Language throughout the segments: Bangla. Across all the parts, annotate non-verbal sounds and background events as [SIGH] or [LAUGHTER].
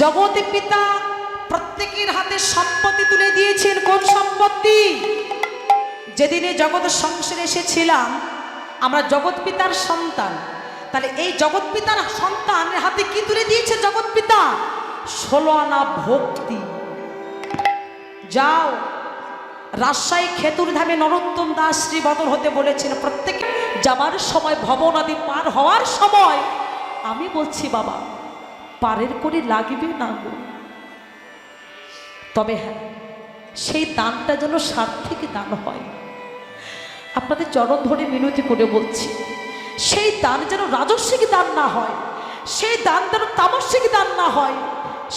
জগতে পিতা প্রত্যেকের হাতে সম্পত্তি তুলে দিয়েছেন। কোন সম্পত্তি? যেদিনে জগৎ সংসারে এসেছিলাম, আমরা জগৎ পিতার সন্তান। তাহলে এই জগৎ পিতার সন্তানের হাতে কি তুলে দিয়েছে জগৎ পিতা? ষোলো আনা ভক্তি। যাও, রাজশাহী খেতুর ধামে নরোত্তম দাস শ্রী বদল হতে বলেছেন, প্রত্যেকে যাবার সময় ভবন আদি পার হওয়ার সময় আমি বলছি, বাবা পারের করে লাগবে না গো। তবে হ্যাঁ সেই দানটা যেন সার্থিক দান হয়। আপনাদের চরণ ধরে মিনতি করে বলছি, সেই দান যেন রাজস্বিক দান না হয়, সেই দান যেন তামস্বিক দান না হয়,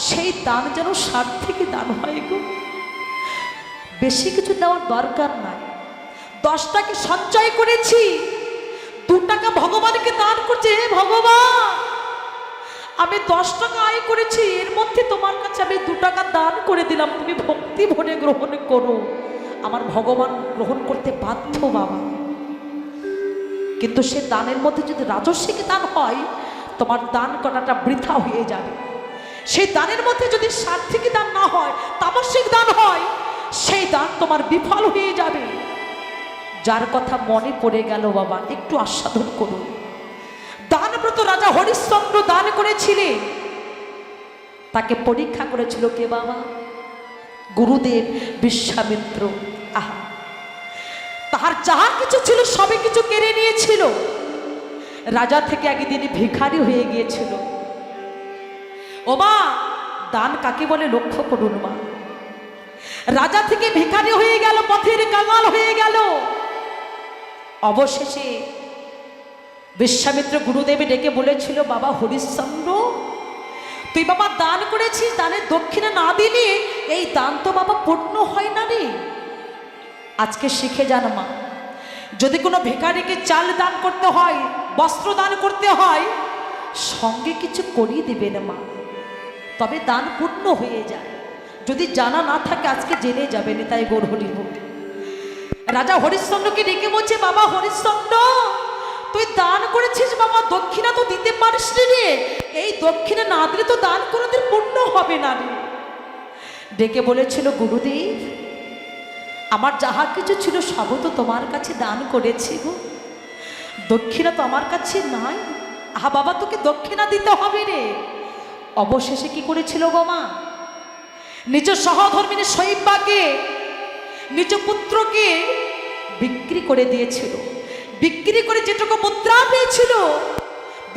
সেই দান যেন সার্থিক দান হয় গো। বেশি কিছু দেওয়ার দরকার নাই। দশ টাকা সঞ্চয় করেছি, দু টাকা ভগবানকে দান করছে, হে ভগবান! আমি দশ টাকা আয় করেছি, এর মধ্যে তোমার কাছে আমি দু টাকা দান করে দিলাম, তুমি ভক্তি ভরে গ্রহণ করো। আমার ভগবান গ্রহণ করতে বাধ্য বাবা। কিন্তু সে দানের মধ্যে যদি রাজস্বিক দান হয়, তোমার দান করাটা বৃথা হয়ে যাবে। সেই দানের মধ্যে যদি সার্থিক দান না হয় তামসিক দান হয়, সেই দান তোমার বিফল হয়ে যাবে। যার কথা মনে পড়ে গেল বাবা, একটু আস্বাদন করুন। দানব্রত রাজা হরিশ্চন্দ্র দান করেছিলেন তাকে পরীক্ষা করেছিল কে বাবা? গুরুদেব বিশ্বামিত্র। আহা। তাহার যাহা কিছু ছিল সবে কিছু কেড়ে নিয়েছিল। রাজা থেকে একদিন ভিখারি হয়ে গিয়েছিল। ও মা, দান কাকে বলে লক্ষ্য করুন মা। রাজা থেকে ভিখারি হয়ে গেল, পথের কাঙাল হয়ে গেল। অবশেষে বিশ্বামিত্র গুরুদেবী ডেকে বলেছিল, বাবা, হরিশ্চন্দ্র, তুই বাবা দান করেছিস, দানের দক্ষিণে না দিলে? এই দান তো বাবা পূর্ণ হয় না রে। আজকে শিখে যান মা, যদি কোনো ভেকারিকে চাল দান করতে হয়, বস্ত্র দান করতে হয়, সঙ্গে কিছু করিয়ে দেবেন মা। তবে দান পূর্ণ হয়ে যায়। যদি জানা না থাকে, আজকে জেনে যাবেন তাই গোর হরি হোক রাজা হরিশ্চন্দ্রকে ডেকে বলছে, বাবা, হরিশ্চন্দ্র তুই দান করেছিস বাবা, দক্ষিণা তো দিতে পারিস রে। এই দক্ষিণা না দিলে তো দান কোনোদিন পূর্ণ হবে না রে। ডেকে বলেছিল, গুরুদেব, আমার যাহা কিছু ছিল সব তো তোমার কাছে দান করেছি গো। দক্ষিণা তো আমার কাছে নাই। আহা বাবা, তোকে দক্ষিণা দিতে হবে রে। অবশেষে কি করেছিল গো মা? নিজ সহধর্মিনী শৈবাকে, নিজ পুত্রকে বিক্রি করে দিয়েছিল। বিক্রি করে যেটুকু মুদ্রা পেয়েছিল।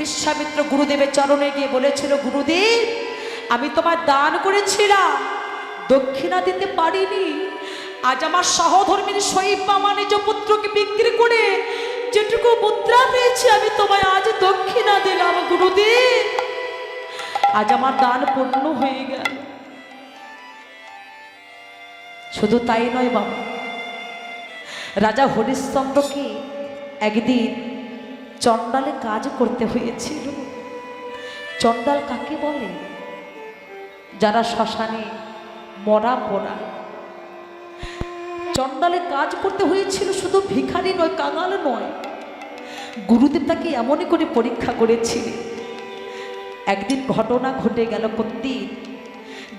বিশ্বামিত্র গুরুদেবের চরণে গিয়ে বলেছিল, গুরুদেব, আমি তোমার দান করেছিলাম, দক্ষিণা দিতে পারিনি। আজ আমার সহধর্মিনী শৈব, আমার নিজ পুত্রকে বিক্রি করে যেটুকু মুদ্রা পেয়েছি, আমি তোমায় আজ দক্ষিণা দিলাম, গুরুদেব। আজ আমার দান পূর্ণ হয়ে গেল। শুধু তাই নয় বাবা, রাজা হরিশ্চন্দ্রকে একদিন চণ্ডালে কাজ করতে হয়েছিল। চণ্ডাল কাকে বলে? যারা শ্মশানে মরা পড়া। চণ্ডালে কাজ করতে হয়েছিল শুধু ভিখারি নয়, কাঙাল নয়। গুরুদেব তাকে এমনই করে পরীক্ষা করেছিলেন। একদিন ঘটনা ঘটে গেল কোনদিন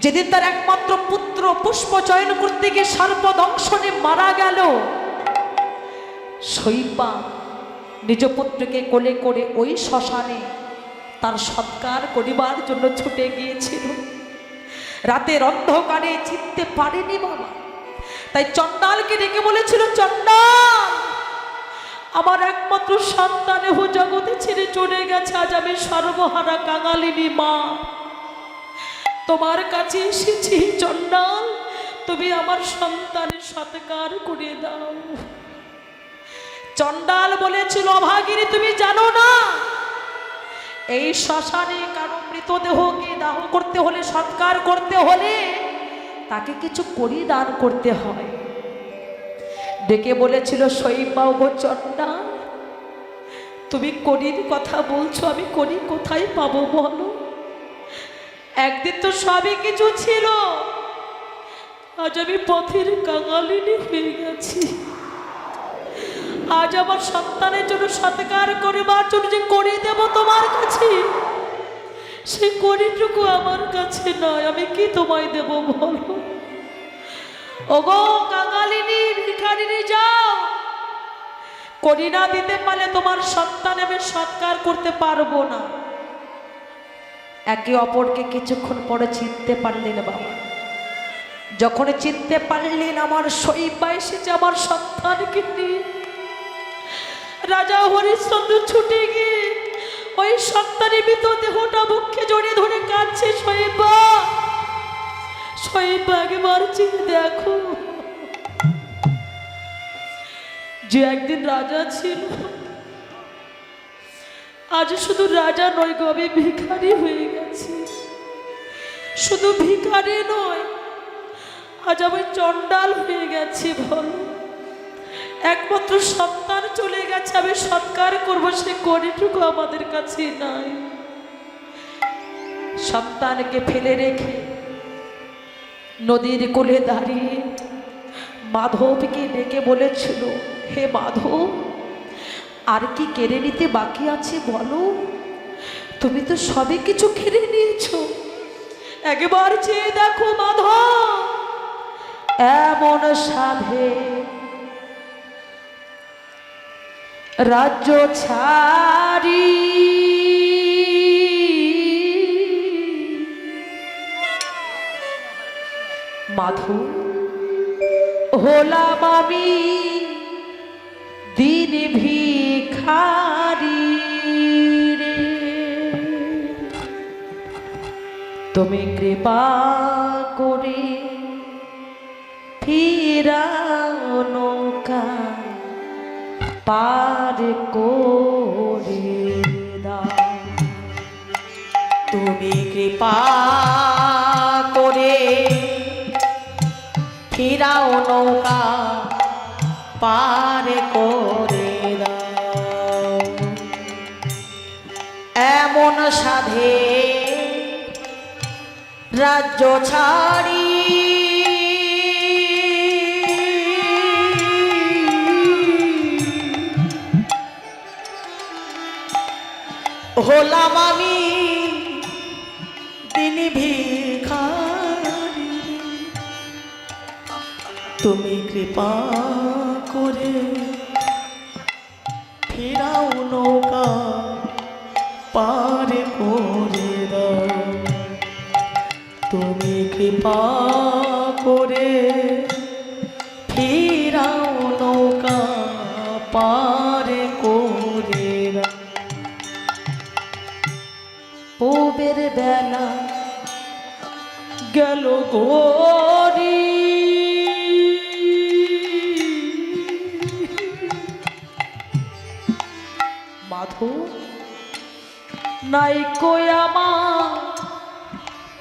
যেদিন তার একমাত্র পুত্র পুষ্প চয়ন করতে গিয়ে সর্বদংশনে মারা গেল। শৈবা নিজ পুত্রকে কোলে করে ওই শ্মশানে তার সৎকার করিবার জন্য ছুটে গিয়েছিল। রাতের অন্ধকারে চিনতে পারেনি বাবা। তাই চন্ডালকে ডেকে বলেছিল চন্ডাল আমার একমাত্র সন্তান হো জগতে ছেড়ে চলে গেছে। আজ আমি সর্বহারা কাঙালিনী মা। তোমার কাছে এসেছি চন্ডাল তুমি আমার সন্তানের সৎকার করে দাও। চন্ডাল বলেছিল অভাগিনী তুমি জানো না? এই শ্মশানে কারও মৃতদেহকে দাহ করতে হলে, সৎকার করতে হলে তাকে কিছু করি দান করতে হয়। ডেকে বলেছিল শৈবাও গো চন্ডাল তুমি করির কথা বলছো, আমি করি কোথায় পাবো বলো? একদিন তো সবই কিছু ছিল, আজ আমি পথের কাঙালিনী হয়ে গেছি। আজ আমার সন্তানের জন্য সৎকার করিবার জন্য যে করে দেব তোমার কাছে, সে করিটুকু আমার কাছে নয়, আমি কি তোমায় দেব বলো? ওগো কাঙালিনী, ভিখারিনী যাও। করি না দিতে পারলে তোমার সন্তান আমি সৎকার করতে পারব না। একে অপরকে কিছুক্ষণ পরে চিনতে পারলেন বাবা। যখন চিনতে পারলেন আমার শৈবা এসেছে আমার সন্তানকে নিয়ে রাজা হরিশ্চন্দ্র ছুটে গিয়ে ওই সন্তানের ভিতর দেহটা বুককে জড়িয়ে ধরে কাঁদছে শৈবা শৈবা চিনে দেখো। যে একদিন রাজা ছিল, আজ শুধু রাজা নয় গো আমি ভিখারি হয়ে গেছে। শুধু ভিখারি নয়, আজ আমি চণ্ডাল হয়ে গেছি, বলো। একমাত্র সন্তান চলে গেছে, আমি সৎকার করব, সে করিটুকু আমাদের কাছে নাই। সন্তানকে ফেলে রেখে নদীর কোলে দাঁড়িয়ে মাধবকে ডেকে বলেছিল, হে মাধব, আর কি কেড়ে নিতে বাকি আছে বলো? তুমি তো সবে কিছু কেড়ে নিয়েছো। একবার চেয়ে দেখো মাধব, এমন সাধে রাজ্য ছাড়ি। মাধু হলাম আমি দিন ভিখারি রে। তুমি কৃপা করে ফিরাও নৌকা। পার করে তুমি কৃপা করে ফিরাও নৌকা পার করে দাও। এমন সাধে রাজ্য ছাড়ি হলাম আমি দিন ভিখারি। তুমি কৃপা করে ফিরাও নৌকা পার করে দাও। তুমি কৃপা করে গেল গোরি। মাধু নাই কয়ামা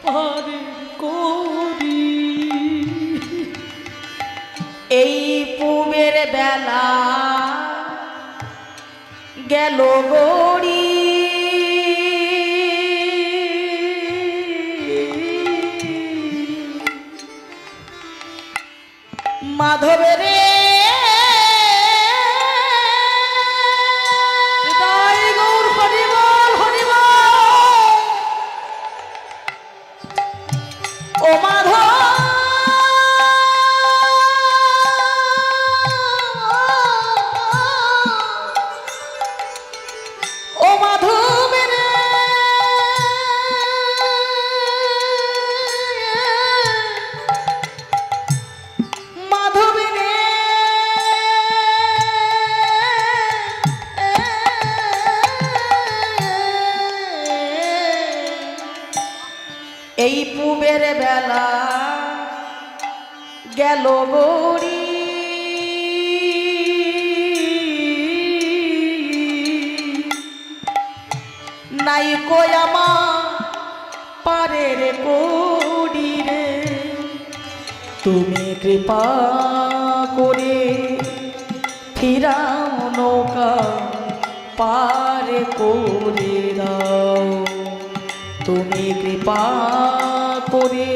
পারে করি এই পুবের বেলা গেল গড়ি মাধবের তুমি কৃপা করে ফিরাও নৌকা পার করে দাও। তুমি কৃপা করে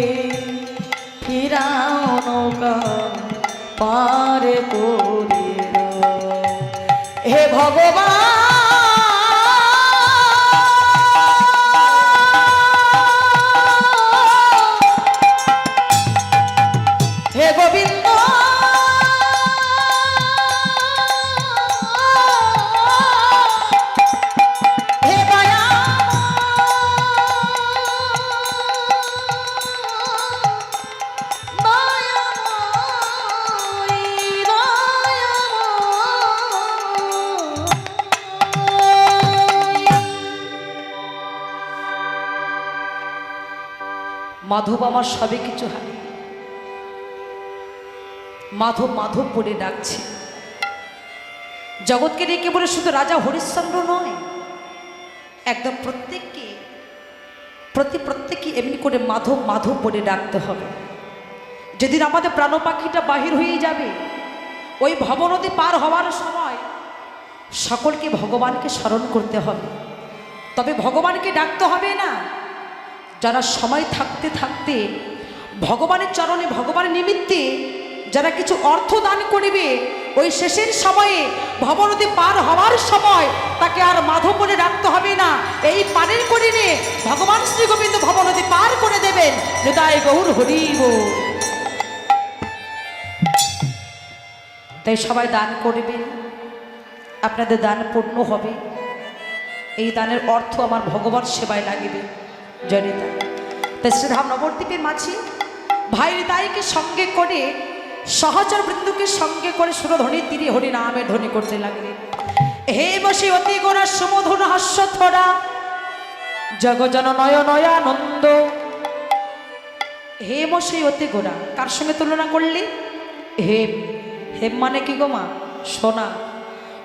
ফিরাও নৌকা পার করে দাও। হে ভগবান! মাধব আমার সবে কিছু হারিয়ে মাধব মাধব বলে ডাকছে। জগৎকে ডেকে বলে শুধু রাজা হরিশ্চন্দ্র নয়, একদম প্রত্যেককে, প্রতি প্রত্যেককে এমনি করে মাধব মাধব বলে ডাকতে হবে। যেদিন আমাদের প্রাণ পাখিটা বাহির হয়ে যাবে, ওই ভবনদী পার হওয়ার সময় সকলকে ভগবানকে স্মরণ করতে হবে। তবে ভগবানকে ডাকতে হবে না। যারা সময় থাকতে থাকতে ভগবানের চরণে, ভগবানের নিমিত্তে যারা কিছু অর্থ দান করবে, ওই শেষের সময়ে ভবনদী পার হওয়ার সময় তাকে আর মাধব বলে রাখতে হবে না। এই পানের করে নিয়ে ভগবান শ্রী গোবিন্দ ভবনদী পার করে দেবেন। হৃদয় গৌর হরিব। তাই সবাই দান করবেন আপনাদের দান পূর্ণ হবে। এই দানের অর্থ আমার ভগবান সেবায় লাগিবে। জনিতা তাই শ্রীধাম নবদ্বীপের মাঝি ভাই হৃদয়কে সঙ্গে করে, সহচর বৃন্দকে সঙ্গে করে সুরধ্বনি তীরে হরি নামে ধ্বনি করতে লাগলেন হে বসে অতি গোড়া সুমধুর হাস্য থরা জগজন নয় নয়ানন্দ হে বসে অতি গোড়া কার সঙ্গে তুলনা করলে? হেম হেম মানে কি গো মা? সোনা।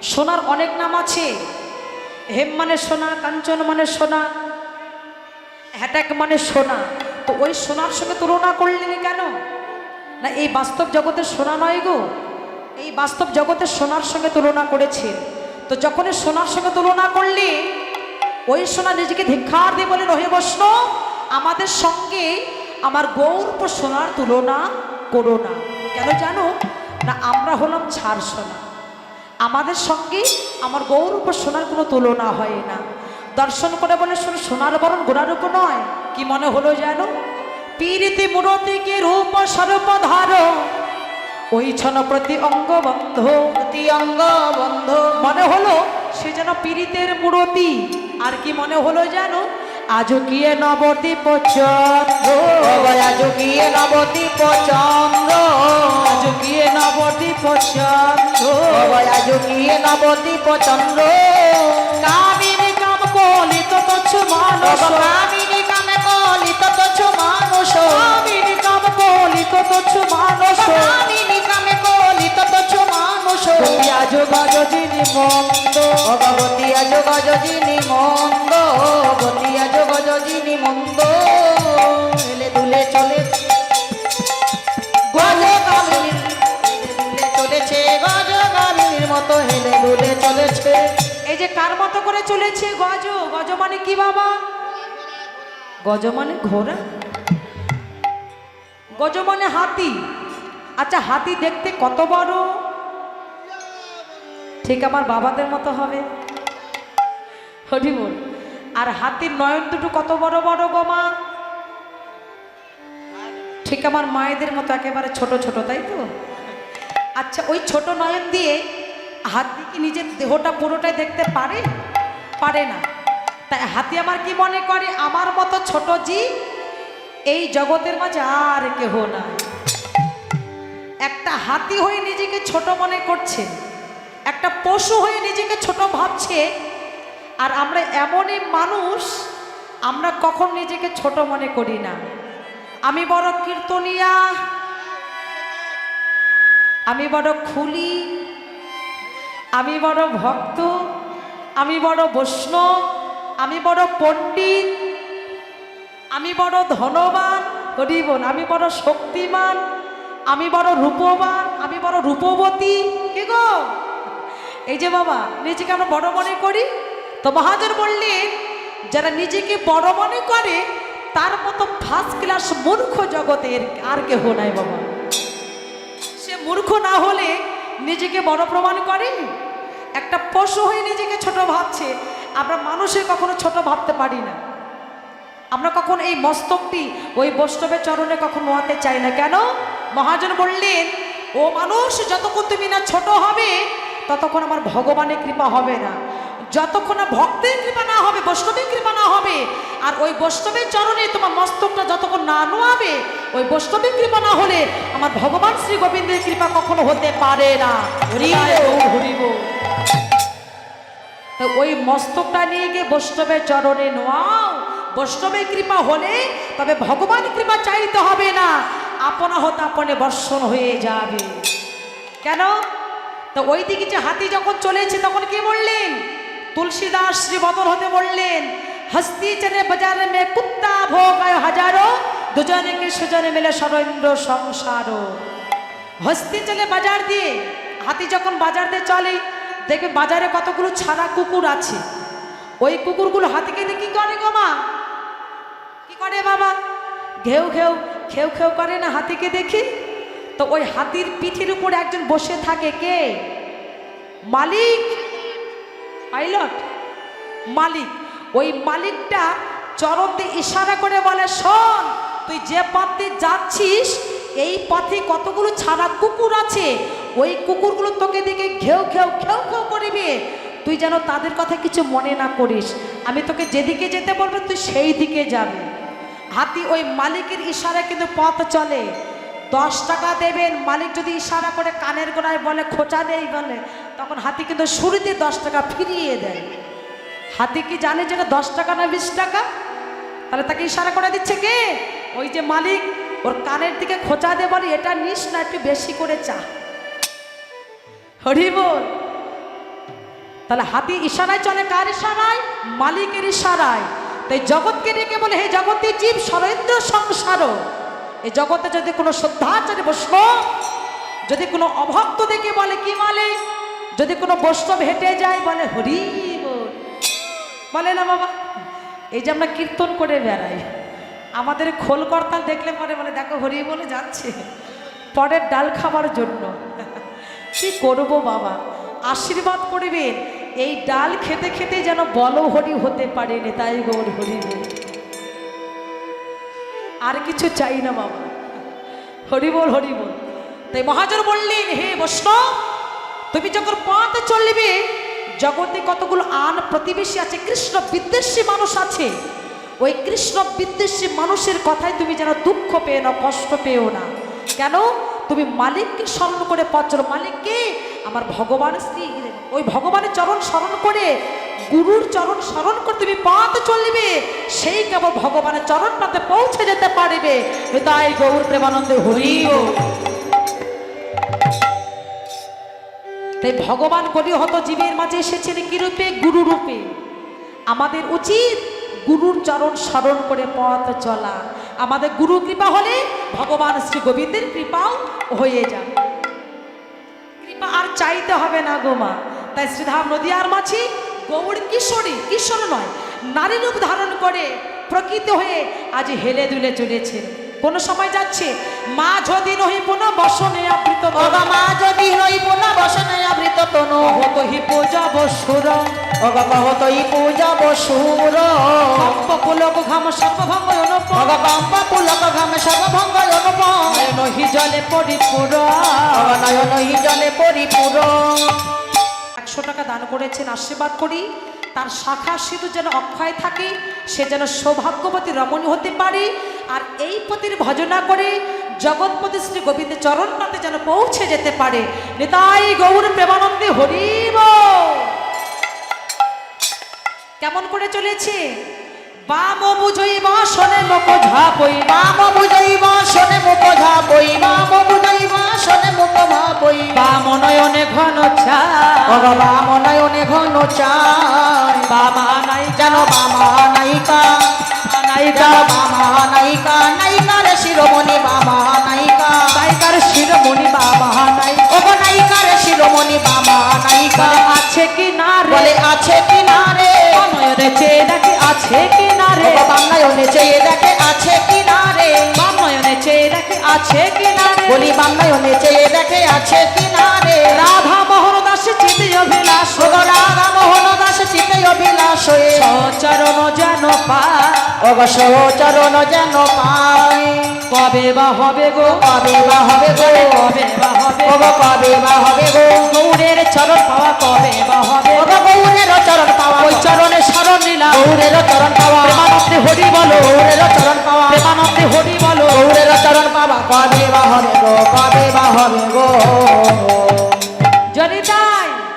সোনার অনেক নাম আছে। হেম মানে সোনা, কাঞ্চন মানে সোনা। হ্যাটাক মানে সোনা। তো ওই সোনার সঙ্গে তুলনা করলেন কেন? না, এই বাস্তব জগতের সোনা নয় গো। এই বাস্তব জগতের সোনার সঙ্গে তুলনা করেছে। তো যখন সোনার সঙ্গে তুলনা করলে, ওই সোনা নিজেকে ধিক্ষার দিয়ে বলেন ওহে বৈষ্ণ আমাদের সঙ্গে আমার গৌরব সোনার তুলনা করো না। কেন জানো? না, আমরা হলাম ছাড় সোনা। আমাদের সঙ্গে আমার গৌরব সোনার কোনো তুলনা হয় না। দর্শন করে বলে শোনো সোনার বরণ গোড়ার উপর নয়। কি মনে হলো যেন? পীরিতি মূরতিকে রূপ স্বরূপ ধার ওই ছন প্রতি অঙ্গ বন্ধ প্রতি অঙ্গ বন্ধ। মনে হলো সে যেন পীড়িতের মূরতি। আর কি মনে হলো যেন? আজও গিয়ে নবদ্বীপ চন্দ্র। আজো গিয়ে নবদ্বীপ চন্দ্র। আজও গিয়ে নবদ্বীপ চন্দ্র। আজো গিয়ে নবদ্বীপ গজিনী মন্দ ভগবতী আজ গজিনী মন্দ গতি আজ গজিনী মন্দ যে কার মতো করে চলেছে গজ? গজ মানে কি বাবা? গজ মানে ঘোড়া? গজ মানে হাতি। আচ্ছা হাতি দেখতে কত বড়? ঠিক আমার বাবাদের মতো হবে। হরি আর হাতির নয়ন দুটো কত বড় বড় গোমা ঠিক আমার মায়েদের মতো একেবারে ছোট ছোট, তাই তো? আচ্ছা ওই ছোট নয়ন দিয়ে হাতি কি নিজের দেহটা পুরোটাই দেখতে পারে? পারে না। তাই হাতি আমার কি মনে করে? আমার মতো ছোট জি এই জগতের মাঝে আর কেহ না একটা হাতি হয়ে নিজেকে ছোট মনে করছে, একটা পশু হয়ে নিজেকে ছোট ভাবছে, আর আমরা এমনই মানুষ, আমরা কখন নিজেকে ছোট মনে করি না। আমি বড় কীর্তনিয়া, আমি বড় খুলি আমি বড় ভক্ত, আমি বড় বৈষ্ণব, আমি বড় পণ্ডিত, আমি বড় ধনবান হরিবন আমি বড় শক্তিমান, আমি বড় রূপবান, আমি বড় রূপবতী। কে গো? এই যে বাবা, নিজেকে আমরা বড় মনে করি? তো মহাজন বললেন, যারা নিজেকে বড় মনে করে, তার মতো ফার্স্ট ক্লাস মূর্খ জগতের আর কেহ নাই বাবা। সে মূর্খ না হলে নিজেকে বড় প্রমাণ করে? একটা পশু হয়ে নিজেকে ছোট ভাবছে, আমরা মানুষের কখনো ছোট ভাবতে পারি না। আমরা কখন এই মস্তকটি ওই বৈষ্ণবের চরণে কখন নোয়াতে চাই না। কেন? মহাজন বললেন, ও মানুষ, যতক্ষণ তুমি না ছোট হবে, ততক্ষণ আমার ভগবানের কৃপা হবে না। যতক্ষণ না ভক্তের কৃপা না হবে বৈষ্ণবের কৃপা না হবে আর ওই বৈষ্ণবের চরণে তোমার মস্তকটা যতক্ষণ না নোয়াবে ওই বৈষ্ণবের কৃপা না হলে আমার ভগবান শ্রী গোবিন্দের কৃপা কখনো হতে পারে না। হরিব তা ওই মস্তকটা নিয়ে গিয়ে বৈষ্ণবের চরণে নোয়াও। বৈষ্ণবের কৃপা হলে তবে ভগবান কৃপা চাইতে হবে না। আপনা হতে আপনে বর্ষণ হয়ে যাবে। কেন? তো ওই দিকে যে হাতি যখন চলেছে তখন কি বললেন? তুলসীদাস শ্রী বদল হতে বললেন, হস্তি চলে বাজারে মে কুত্তা ভোগ হাজারো দুজনে কে সুজনে মিলে সরেন্দ্র সংসার। হস্তি চলে বাজার দিয়ে হাতি যখন বাজার দিয়ে চলে, দেখবে বাজারে কতগুলো ছাড়া কুকুর আছে। ওই কুকুরগুলো হাতিকে দিয়ে কি করে গো মা? কি করে বাবা? ঘেউ ঘেউ, খেউ খেউ করে না হাতিকে দেখি? তো ওই হাতির পিঠের উপর একজন বসে থাকে কে? মালিক! পাইলট, মালিক। ওই মালিকটা চরমতে ইশারা করে বলে, শোন, তুই যে পথে যাচ্ছিস, এই পথে কতগুলো ছাড়া কুকুর আছে, ওই কুকুরগুলো তোকে দেখে ঘেউ ঘেউ ঘেউ খেউ করিবে। তুই যেন তাদের কথা কিছু মনে না করিস। আমি তোকে যেদিকে যেতে বলব, তুই সেই দিকে যাবি। হাতি ওই মালিকের ইশারা কিন্তু পথ চলে। দশ টাকা দেবেন, মালিক যদি ইশারা করে কানের গোড়ায় বলে, খোঁচা দেই বলে, তখন হাতি কিন্তু শুরুতে দশ টাকা ফিরিয়ে দেয়। হাতি কি জানে যেটা দশ টাকা না বিশ টাকা? তাহলে তাকে ইশারা করে দিচ্ছে কে? ওই যে মালিক, ওর কানের দিকে খোঁচা দিয়ে বলে, এটা নিস না, একটু বেশি করে চা। হরি বল। তাহলে হাতি ইশারায় চলে কার ইশারায়? মালিকের ইশারায়। তাই জগৎকে ডেকে বলে, হে জগতে জীব সরেন্দ্র সংসার এই জগতে যদি কোনো শ্রদ্ধাচারী বৈষ্ণব যদি কোনো অভক্ত দেখে বলে, কি বলে যদি কোনো বৈষ্ণব হেঁটে যায়, বলে, হরি বলে। না, বাবা, এই যে আমরা কীর্তন করে বেড়াই, আমাদের খোল করতাল দেখলে পরে বলে দেখো, হরি বলে যাচ্ছে পরের ডাল খাবার জন্য। [LAUGHS] কি করব, বাবা? আশীর্বাদ করবেন, এই ডাল খেতে খেতে যেন বল হরি হতে পারে তাই গৌর হরি বল। আর কিছু চাই না বাবা হরি বল হরি বল। তাই মহাজন বললেন, হে বৈষ্ণব, তুমি যখন পথ চলবে, জগতে কতগুলো আন প্রতিবেশী আছে, কৃষ্ণ বিদ্বেষী মানুষ আছে, ওই কৃষ্ণ বিদ্বেষী মানুষের কথায় তুমি যেন দুঃখ পেও না কষ্ট পেও না। কেন? তুমি মালিককে স্মরণ করে পথ চলো। মালিককে? আমার ভগবান স্ত্রী ওই ভগবানের চরণ স্মরণ করে, গুরুর চরণ স্মরণ করে তুমি পথ চলবে, সেই কেবল ভগবানের চরণ পাতে পৌঁছে যেতে পারবে। তাই গৌর প্রেমানন্দে হরি বল। তাই ভগবান কলিহত জীবের মাঝে এসেছেন কি রূপে গুরু রূপে আমাদের উচিত গুরুর চরণ স্মরণ করে পথ চলা। আমাদের গুরু কৃপা হলে ভগবান শ্রী গোবিন্দের কৃপাও হয়ে কৃপা আর চাইতে হবে না গোমা তাই শ্রীধাম নদী আর মাছি গৌর কিশোরী, কিশোর নয়, নারী রূপ ধারণ করে প্রকৃত হয়ে আজ হেলে দুলে চলেছে কোন সময় যাচ্ছে? মা যদি নহি পুনঃ বসনে আবৃত অগা মা যদি হই পুনঃ বসনে আবৃত তনু। হত হি পূজা বসুর। অগা হি পূজা বসুর। পুলক ঘাম সর্বভঙ্গ অনুপ অগা কম্পা পুলক ঘামে সর্বভঙ্গ অনুপম। নহি জলে পরিপুর। অগা নয়নই জলে পরিপূর। একশো টাকা দান করেছেন আশীর্বাদ করি। তার শাখা সিঁদুর যেন অক্ষয় থাকে সে যেন সৌভাগ্যবতী রমণী হতে পারে। আর এই পতির ভজনা করে জগৎপতি শ্রী গোবিন্দের চরণ পাতে যেন পৌঁছে যেতে পারে। নিতাই গৌর প্রেমানন্দে হরিব কেমন করে চলেছে? বাম বুঝই বাসনে মক ঝাপই বাম বুঝইব শোনে মুখ ঝাপই বাম বুঝইব শোনে মুখ ভাপই বাম নয়নে ঘন চা অগা বাম নয়নে ঘন চাই বামা নাই যেন বামা নায়িকা নাইকা যেন বামা নায়িকা নায়িকা রে শিরোমণি বামা নায়িকা। নাইকার শিরোমণি বাবা নাই ওগো নায়িকা রে শিরোমণি বামা নায়িকা। আছে কি না বলে আছে কি না রে? নয়নে চেয়ে দেখে আছে কি না রে? বাংলায়নে চেয়ে দেখে আছে কি না রে? নয়নে চেয়ে দেখে আছে কি না রে? বলি বাংলায়নে চেয়ে দেখে আছে কি না রে? রাধা মোহন দাস চিতে অভিলাষ রাধা অভিলাষ চরণ যেন পা ওগো চরণ যেন পায়। কবে বা হবে গো? কবে বা হবে গো? কবে বা হবে ওগো কবে বা হবে গো? গৌরের চরণ পাওয়া কবে বা হবে ওগো গৌরের চরণ পাওয়া ওই চরণে শরণ নিলাম। গৌরের চরণ পাওয়া প্রেমানন্দে হরি বলো। গৌরের চরণ পাওয়া প্রেমানন্দে হরি বলো। গৌরের চরণ পাওয়া কবে বা হবে গো? কবে বা হবে গো?